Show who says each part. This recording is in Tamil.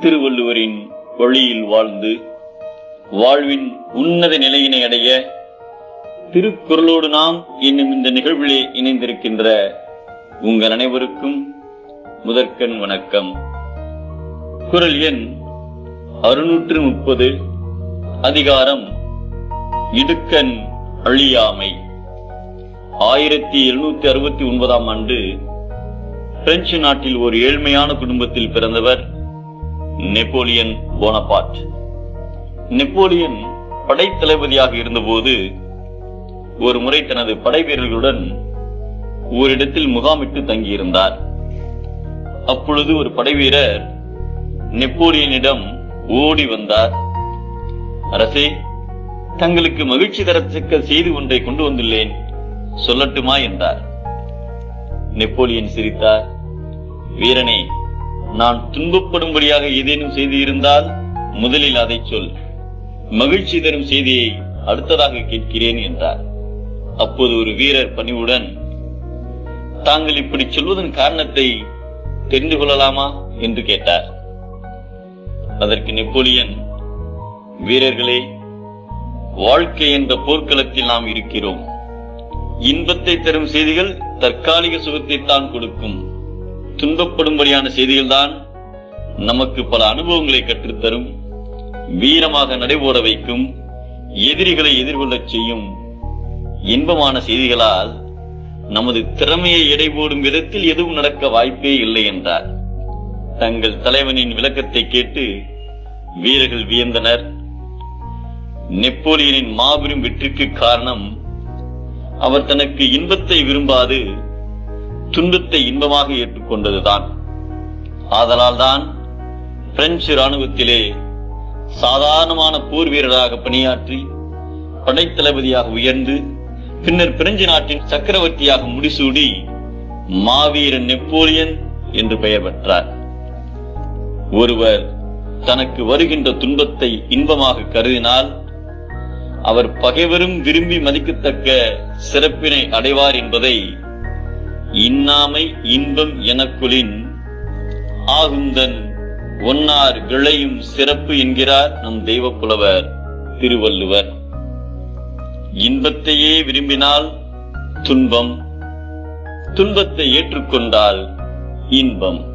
Speaker 1: திருவள்ளுவரின் வழியில் வாழ்ந்து வாழ்வின் உன்னத நிலையினை அடைய திருக்குறளோடு நாம் என்னும் இந்த நிகழ்விலே இணைந்திருக்கின்ற உங்கள் அனைவருக்கும் முதற்கண் வணக்கம். குரல் எண் அறுநூற்று முப்பது அதிகாரம் இடுக்கண் அழியாமை. ஆயிரத்தி எழுநூத்தி அறுபத்தி ஒன்பதாம் ஆண்டு பிரெஞ்சு நாட்டில் ஒரு ஏழ்மையான குடும்பத்தில் பிறந்தவர் நெப்போலியன் போனபாட் நெப்போலியன் படைத்தளபதியாக இருந்தபோது ஒரு முறை தனது படை வீரர்களுடன் ஓரிடத்தில் முகாமிட்டு தங்கியிருந்தார். அப்பொழுது ஒரு படை வீரர் நெப்போலியனிடம் ஓடி வந்தார். அரசே தங்களுக்கு மகிழ்ச்சி தரத்தக்க செய்தி ஒன்றை கொண்டு வந்துள்ளேன். சொல்லட்டுமா? என்றார். நெப்போலியன் சிரித்தார். வீரனே நான் துன்பப்படும்படியாக ஏதேனும் செய்தி இருந்தால் முதலில் அதை சொல். மகிழ்ச்சி தரும் செய்தியை அடுத்ததாக கேட்கிறேன் என்றார். அப்போது ஒரு வீரர் பணிவுடன் தாங்கள் இப்படி சொல்வதன் காரணத்தை தெரிந்து கொள்ளலாமா? என்று கேட்டார். அதற்கு நெப்போலியன் வீரர்களே வாழ்க்கை என்ற போர்க்களத்தில் நாம் இருக்கிறோம். இன்பத்தை தரும் செய்திகள் தற்காலிக சுகத்தை தான் கொடுக்கும். துன்பப்படும்படியான செய்திகள் தான் நமக்கு பல அனுபவங்களை கற்றுத்தரும். வீரமாக நடைபோட வைக்கும் எதிரிகளை எதிர்கொள்ளச் செய்யும் இன்பமான செய்திகளால் நமது திறமையை எடை போடும் விதத்தில் எதுவும் நடக்க வாய்ப்பே இல்லை என்றார். தங்கள் தலைவனின் விளக்கத்தை கேட்டு வீரர்கள் வியந்தனர். நெப்போலியனின் மாபெரும் வெற்றிக்கு காரணம் அவர் தனக்கு இன்பத்தை விரும்பாது துன்பத்தை இன்பமாக ஏற்றுக்கொண்டதுதான். ஆதலால் தான் பிரெஞ்சு ராணுவத்திலே சாதாரணமான போர் வீரராக பணியாற்றி படைத்தளபதியாக உயர்ந்து பின்னர் பிரெஞ்சு நாட்டின் சக்கரவர்த்தியாக முடிசூடி மாவீரன் நெப்போலியன் என்று பெயர் பெற்றார். ஒருவர் தனக்கு வருகின்ற துன்பத்தை இன்பமாக கருதினால் அவர் பகைவரும் விரும்பி மதிக்கத்தக்க சிறப்பினை அடைவார் என்பதை இன்னாமை இன்பம் எனக்குளின் ஆகுந்தன் ஒன்னார் விளையும் சிறப்பு என்கிறார் நம் தெய்வ புலவர் திருவள்ளுவர். இன்பத்தையே விரும்பினால் துன்பம் துன்பத்தை ஏற்றுக்கொண்டால் இன்பம்.